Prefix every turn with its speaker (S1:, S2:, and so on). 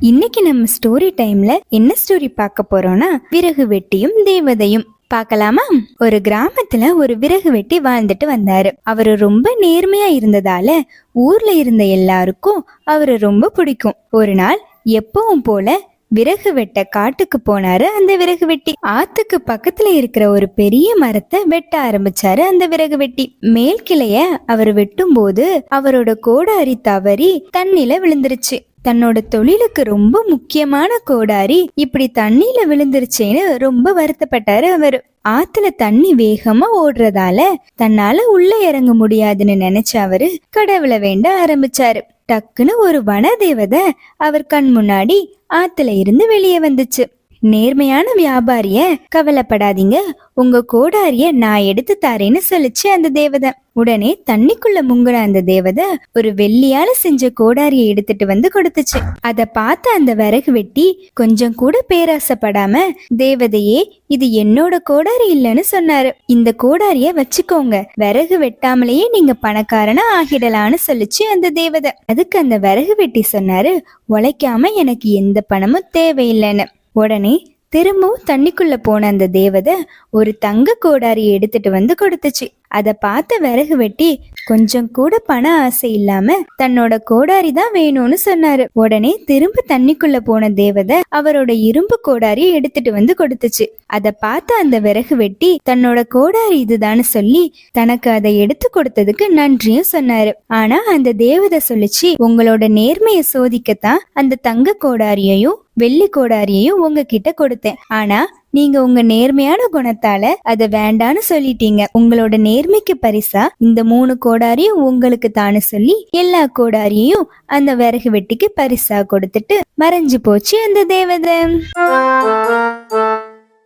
S1: இன்னைக்கு நம்ம ஸ்டோரி டைம்ல என்ன ஸ்டோரி பார்க்க போறோம்னா விறகு வெட்டியும் தேவதையும். பார்க்கலாமா? ஒரு கிராமத்துல ஒரு விறகு வெட்டி வாழ்ந்துட்டு வந்தாரு. அவரு ரொம்ப நேர்மையா இருந்ததால ஊர்ல இருந்த எல்லாருக்கும் அவரை ரொம்ப பிடிக்கும். ஒரு நாள் எப்பவும் போல விறகு வெட்ட காட்டுக்கு போனாரு. அந்த விறகு வெட்டி ஆத்துக்கு பக்கத்துல இருக்கிற ஒரு பெரிய மரத்தை வெட்ட ஆரம்பிச்சாரு அந்த விறகு வெட்டி. மேல் கிளைய அவர் வெட்டும் போது அவரோட கோடாரி தவறி தண்ணில விழுந்துருச்சு. தன்னோட தொழிலுக்கு ரொம்ப முக்கியமான கோடாரி இப்படி தண்ணியில விழுந்துருச்சேன்னு ரொம்ப வருத்தப்பட்டாரு அவரு. ஆத்துல தண்ணி வேகமா ஓடுறதால தன்னால உள்ள இறங்க முடியாதுன்னு நினைச்ச அவரு கடவுளை வேண்ட ஆரம்பிச்சாரு. டக்குன்னு ஒரு வனதேவதை அவர் கண் முன்னாடி ஆத்துல இருந்து வெளியே வந்துச்சு. நேர்மையான வியாபாரிய கவலைப்படாதீங்க. உங்க கோடாரிய நான் எடுத்து தாரேன்னு சொல்லிச்சு அந்த தேவதை. உடனே தண்ணிக்குள்ள முங்குன அந்த தேவதை ஒரு வெள்ளியால செஞ்ச கோடாரியை எடுத்துட்டு வந்து கொடுத்துச்சு. அத பார்த்த அந்த விறகு வெட்டி கொஞ்சம் கூட பேராசைப்படாம தேவதையே இது என்னோட கோடாரி இல்லைன்னு சொன்னாரு. இந்த கோடாரிய வச்சுக்கோங்க. விறகு வெட்டாமலேயே நீங்க பணக்காரனா ஆகிடலான்னு சொல்லிச்சு அந்த தேவதை. அதுக்கு அந்த விறகு வெட்டி சொன்னாரு உழைக்காம எனக்கு எந்த பணமும் தேவையில்லைன்னு. உடனே திரும்பவும் தண்ணிக்குள்ள போன அந்த தேவதை ஒரு தங்க கோடாரி எடுத்துட்டு வந்து கொடுத்துச்சு. அதை பார்த்த விறகு வெட்டி கொஞ்சம் கூட பண ஆசை இல்லாம தன்னோட கோடாரி தான் வேணும்னு சொன்னாரு. உடனே திரும்ப தண்ணிக்குள்ள போன தேவதை அவரோட இரும்பு கோடாரியை எடுத்துட்டு வந்து கொடுத்துச்சு. அத பார்த்த அந்த விறகு வெட்டி தன்னோட கோடாரி இதுதான்னு சொல்லி தனக்கு அதை எடுத்து கொடுத்ததுக்கு நன்றியும் சொன்னாரு. ஆனா அந்த தேவதை சொல்லிச்சு உங்களோட நேர்மையை சோதிக்கத்தான் அந்த தங்க கோடாரியையும் வெள்ளி கோடாரியையும் உங்ககிட்ட கொடுத்தேன். ஆனா நீங்க உங்க நேர்மையான குணத்தால அத வேண்டான்னு சொல்லிட்டீங்க. உங்களோட நேர்மைக்கு பரிசா இந்த மூணு கோடாரியும் உங்களுக்கு தானு சொல்லி எல்லா கோடாரியையும் அந்த விறகு வெட்டிக்கு பரிசா கொடுத்துட்டு மறைஞ்சு போச்சு அந்த தேவதை.